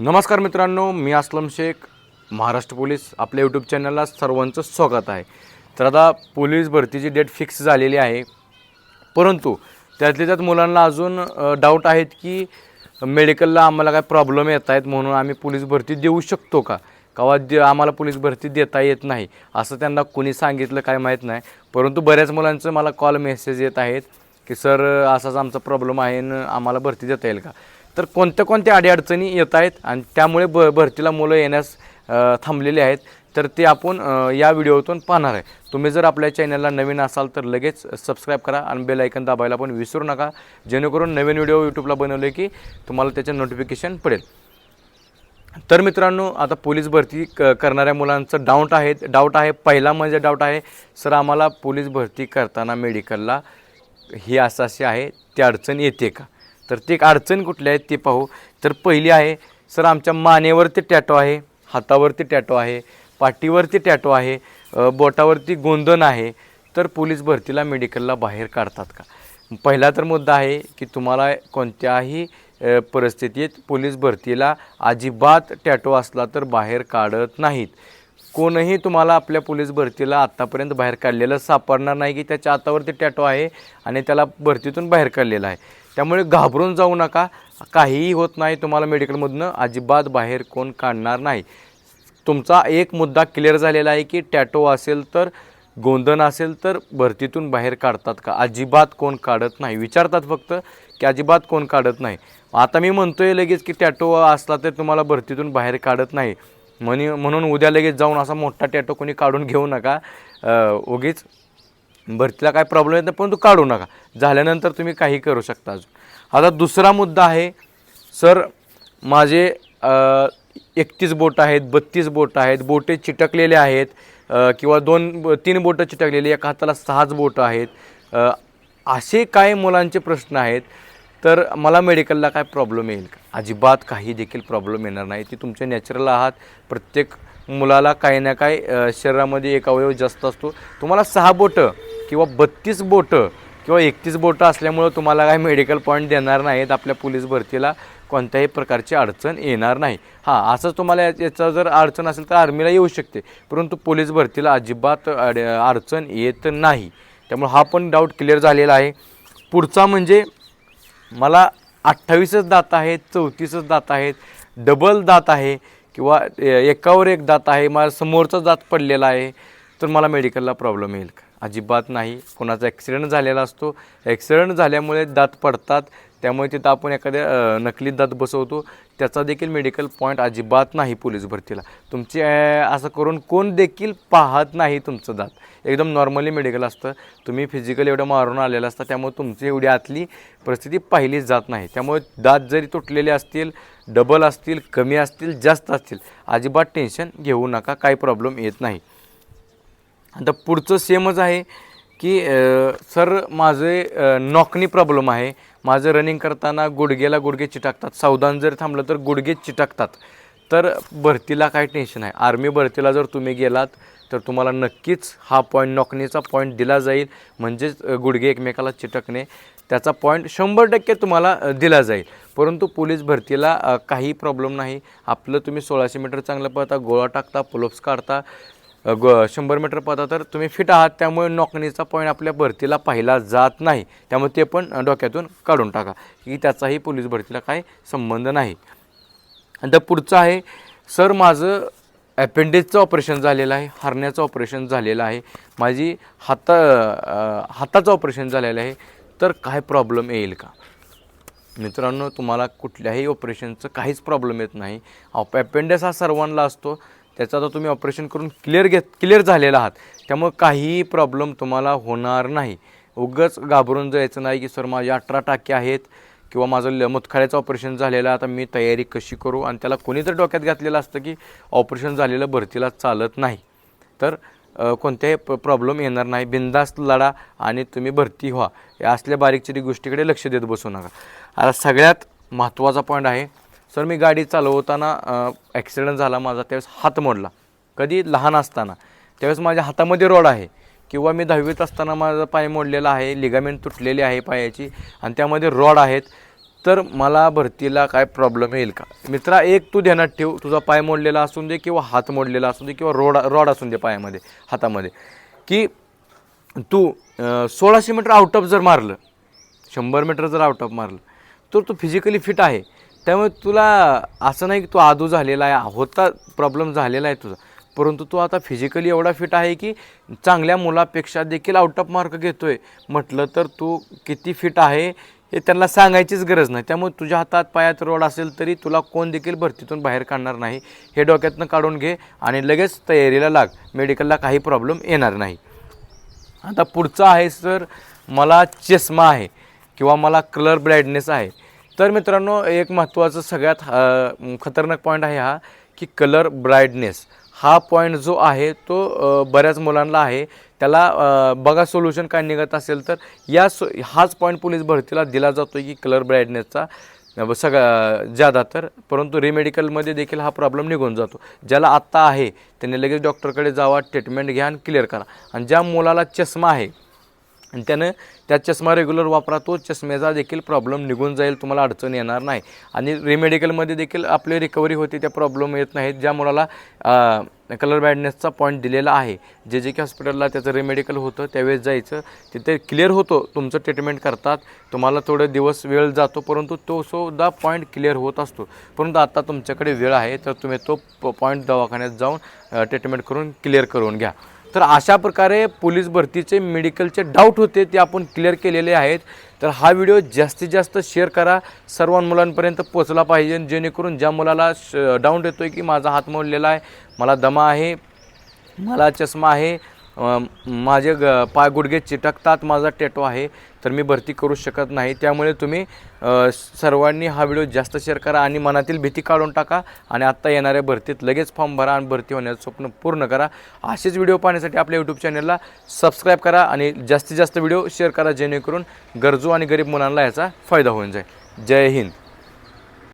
नमस्कार मित्रांनो मी असलम शेख महाराष्ट्र पोलीस आपल्या यूट्यूब चॅनलला सर्वांचं स्वागत आहे. तर आता पोलीस भरतीची डेट फिक्स झालेली आहे. परंतु त्यातल्या त्यात मुलांना अजून डाऊट आहेत की मेडिकलला आम्हाला काय प्रॉब्लेम येत आहेत म्हणून आम्ही पोलीस भरती देऊ शकतो का? कवा दे आम्हाला पोलीस भरती देता येत नाही असं त्यांना कुणी सांगितलं काय माहीत नाही. परंतु बऱ्याच मुलांचं मला कॉल मेसेज येत आहेत की सर असाच आमचा प्रॉब्लेम आहे न आम्हाला भरती देता येईल का? तर कोणत्या कोणत्या अडीअडचणी येत आहेत आणि त्यामुळे ब भरतीला मुलं येण्यास थांबलेली आहेत तर ते आपण या व्हिडिओतून पाहणार आहे. तुम्ही जर आपल्या चॅनलला नवीन असाल तर लगेच सबस्क्राईब करा आणि बेल ऐकन दाबायला पण विसरू नका जेणेकरून नवीन व्हिडिओ यूट्यूबला बनवले की तुम्हाला त्याचे नोटिफिकेशन पडेल. तर मित्रांनो आता पोलीस भरती क करणाऱ्या मुलांचं डाऊट आहे डाऊट आहे पहिला म्हणजे डाऊट आहे सर आम्हाला पोलीस भरती करताना मेडिकलला ही असं अशी आहे ती अडचण येते का? तर ती एक अडचण कुठली आहे ते पाहू. तर पहिली आहे सर आमच्या मानेवरती टॅटो आहे हातावरती टॅटो आहे पाठीवरती टॅटो आहे बोटावरती गोंधन आहे. तर पोलीस भरतीला मेडिकलला बाहेर काढतात का? पहिला तर मुद्दा आहे की तुम्हाला कोणत्याही परिस्थितीत पोलीस भरतीला अजिबात टॅटो असला तर बाहेर काढत नाहीत. कोणही तुम्हाला आपल्या पोलीस भरतीला आत्तापर्यंत बाहेर काढलेलं सापडणार नाही की त्याच्या हातावरती टॅटो आहे आणि त्याला भरतीतून बाहेर काढलेला आहे. त्यामुळे घाबरून जाऊ नका. काहीही होत नाही तुम्हाला मेडिकलमधनं. अजिबात बाहेर कोण काढणार नाही. तुमचा एक मुद्दा क्लिअर झालेला आहे की टॅटो असेल तर गोंधन असेल तर भरतीतून बाहेर काढतात का? अजिबात कोण काढत नाही. विचारतात फक्त की अजिबात कोण काढत नाही. आता मी म्हणतोय लगेच की टॅटो असला तर तुम्हाला भरतीतून बाहेर काढत नाही. म्हणी म्हणून उद्या लगेच जाऊन असा मोठा टॅटो कोणी काढून घेऊ नका. उगीच भरतीला काय प्रॉब्लेम येत नाही परंतु काढू नका. झाल्यानंतर तुम्ही काही करू शकता अजून. आता दुसरा मुद्दा आहे सर माझे एकतीस बोट आहेत बत्तीस बोट आहेत बोटे चिटकलेले आहेत किंवा दोन ब- तीन बोटं चिटकलेली एका हाताला सहाच बोटं आहेत. असे काय मुलांचे प्रश्न आहेत तर मला मेडिकलला काय प्रॉब्लेम येईल का? अजिबात काही देखील प्रॉब्लेम येणार नाही. ती तुमचे नॅचरल आहात. प्रत्येक मुलाला काही ना काही शरीरामध्ये एक अवयव जास्त असतो. तुम्हाला सहा बोटं किंवा बत्तीस बोटं किंवा एकतीस बोटं असल्यामुळं तुम्हाला काही मेडिकल पॉईंट देणार नाहीत आपल्या पोलीस भरतीला. कोणत्याही प्रकारची अडचण येणार नाही. हां असंच तुम्हाला याचा जर अडचण असेल तर आर्मीला येऊ शकते. परंतु पोलीस भरतीला अजिबात अड अडचण येत नाही. त्यामुळे हा पण डाऊट क्लिअर झालेला आहे. पुढचा म्हणजे मला अठ्ठावीसच दात आहेत चौतीसच दात आहेत डबल दात आहे किंवा एकावर एक दात आहे मला समोरचा दात पडलेला आहे तर मला मेडिकलला प्रॉब्लेम येईल का? अजिबात नाही. कोणाचा ॲक्सिडेंट झालेला असतो. ॲक्सिडेंट झाल्यामुळे दात पडतात. त्यामुळे तिथं आपण एखाद्या नकली दात बसवतो. त्याचा देखील मेडिकल पॉईंट अजिबात नाही पोलीस भरतीला. तुमचे असं करून कोण देखील पाहत नाही तुमचं दात. एकदम नॉर्मली मेडिकल असतं. तुम्ही फिजिकल एवढं मारून आलेलं असतं. त्यामुळे तुमची एवढी आतली परिस्थिती पाहिलीच जात नाही. त्यामुळे दात जरी तुटलेले असतील डबल असतील कमी असतील जास्त असतील अजिबात टेन्शन घेऊ नका. काही प्रॉब्लेम येत नाही. आता पुढचं सेमच आहे की सर माझे नॉकनी प्रॉब्लेम आहे. माझं रनिंग करताना गुडघेला गुडघे चिटकतात. सावधान जर थांबलं तर गुडघे चिटकतात. तर भरतीला काय टेन्शन आहे आर्मी भरतीला जर तुम्ही गेलात तर तुम्हाला नक्कीच हा पॉईंट नॉकनीचा पॉईंट दिला जाईल. म्हणजेच गुडघे एकमेकाला चिटकणे त्याचा पॉईंट शंभर टक्के तुम्हाला दिला जाईल. परंतु पोलीस भरतीला काही प्रॉब्लेम नाही. आपलं तुम्ही सोळाशे मीटर चांगलं पळता गोळा टाकता पुलप्स काढता ग शंभर मीटर पदा तर तुम्ही फिट आहात त्यामुळे नॉकणीचा पॉईंट आपल्या भरतीला पाहिला जात नाही. त्यामुळे ते पण डोक्यातून काढून टाका की त्याचाही पोलीस भरतीला काही संबंध नाही. आणि पुढचं आहे सर माझं अपेंडिक्सचं ऑपरेशन झालेलं आहे हरण्याचं ऑपरेशन झालेलं आहे माझी हाता हाताचं ऑपरेशन झालेलं आहे तर काय प्रॉब्लेम येईल का? मित्रांनो तुम्हाला कुठल्याही ऑपरेशनचं काहीच प्रॉब्लेम येत नाही. ऑप ॲपेंडेस हा सर्वांना असतो त्याचं आता तुम्ही ऑपरेशन करून क्लिअर घेत क्लिअर झालेला आहात. त्यामुळे काहीही प्रॉब्लेम तुम्हाला होणार नाही. उगाच घाबरून जायचं नाही की सर माझे अठरा टाके आहेत किंवा माझं ल मुतखड्याचं ऑपरेशन झालेलं आहे आता मी तयारी कशी करू? आणि त्याला कोणी तर डोक्यात घातलेलं असतं की ऑपरेशन झालेलं भरतीला चालत नाही. तर कोणत्याही प प्रॉब्लेम येणार नाही. बिंदास्त लढा आणि तुम्ही भरती व्हा. या असल्या बारीकचिरी गोष्टीकडे लक्ष देत बसू नका. आता सगळ्यात महत्त्वाचा पॉईंट आहे सर मी गाडी चालवताना ॲक्सिडेंट झाला माझा त्यावेळेस हात मोडला. कधी लहान असताना. त्यावेळेस माझ्या हातामध्ये रोड आहे. किंवा मी दहावीत असताना माझा पाय मोडलेला आहे लिगामेंट तुटलेली आहे पायाची आणि त्यामध्ये रॉड आहेत. तर मला भरतीला काय प्रॉब्लेम येईल का? मित्रा एक तू ध्यानात ठेव. तुझा पाय मोडलेला असू दे किंवा हात मोडलेला असू दे किंवा रोड रॉड असू दे पायामध्ये हातामध्ये. की तू सोळाशे मीटर आउट ऑफ जर मारलं शंभर मीटर जर आउट ऑफ मारलं तर तू फिजिकली फिट आहे. त्यामुळे तुला असं नाही की तू आदू झालेला आहे होता प्रॉब्लेम झालेला आहे तुझा. परंतु तू आता फिजिकली एवढा फिट आहे की चांगल्या मुलापेक्षा देखील आउट ऑफ मार्क घेतो आहे म्हटलं तर तू किती फिट आहे हे त्यांना सांगायचीच गरज नाही. त्यामुळे तुझ्या हातात पायात रोड असेल तरी तुला कोण देखील भरतीतून बाहेर काढणार नाही. हे डोक्यातनं काढून घे आणि लगेच तयारीला लाग. मेडिकलला काही प्रॉब्लेम येणार नाही. आता पुढचं आहे सर मला चष्मा आहे किंवा मला कलर ब्राईडनेस आहे. तर मित्रांनो एक महत्त्वाचं सगळ्यात खतरनाक पॉईंट आहे हा की कलर ब्राईटनेस हा पॉईंट जो आहे तो बऱ्याच मुलांना आहे. त्याला बघा सोल्युशन काय निघत असेल तर या सो हाच पॉईंट पोलीस भरतीला दिला जातो की कलर ब्राईटनेसचा सगळा ज्यादा तर परंतु रिमेडिकलमध्ये देखील हा प्रॉब्लेम निघून जातो. ज्याला आत्ता आहे त्याने लगेच डॉक्टरकडे जावा ट्रीटमेंट घ्या आणि क्लिअर करा. आणि ज्या मुलाला चष्मा आहे आणि त्यानं त्या चष्मा रेग्युलर वापरा तो चष्म्याचा देखील प्रॉब्लेम निघून जाईल तुम्हाला अडचण येणार नाही. आणि रेमेडिकलमध्ये देखील आपली रिकव्हरी होते त्या प्रॉब्लेम येत नाहीत ज्या मुलाला कलर बॅडनेसचा पॉईंट दिलेला आहे. जे जे की हॉस्पिटलला त्याचं रेमेडिकल होतं त्यावेळेस जायचं. तिथे क्लिअर होतो तुमचं ट्रीटमेंट करतात. तुम्हाला थोडे दिवस वेळ जातो परंतु तो सुद्धा पॉईंट क्लिअर होत असतो. परंतु आता तुमच्याकडे वेळ आहे तर तुम्ही तो पॉईंट दवाखान्यात जाऊन ट्रीटमेंट करून क्लिअर करून घ्या. तर अशा प्रकारे पोलीस भरतीचे मेडिकलचे डाऊट होते ते आपण क्लिअर केलेले आहेत. तर हा व्हिडिओ जास्तीत जास्त शेअर करा. सर्व मुलांपर्यंत पोचला पाहिजे जेणेकरून ज्या मुलाला श डाऊट येतो आहे की माझा हात मोडलेला आहे मला दमा आहे मला चष्मा आहे माझे ग पाय गुडघे चिटकतात माझा टेटो आहे तर मी भरती करू शकत नाही. त्यामुळे तुम्ही सर्वांनी हा व्हिडिओ जास्त शेअर करा आणि मनातील भीती काढून टाका आणि आत्ता येणाऱ्या भरतीत लगेच फॉर्म भरा आणि भरती होण्याचं स्वप्न पूर्ण करा. असेच व्हिडिओ पाहण्यासाठी आपल्या यूट्यूब चॅनलला सबस्क्राईब करा आणि जास्तीत जास्त व्हिडिओ शेअर करा जेणेकरून गरजू आणि गरीब मुलांना याचा फायदा होऊन जाईल. जय हिंद.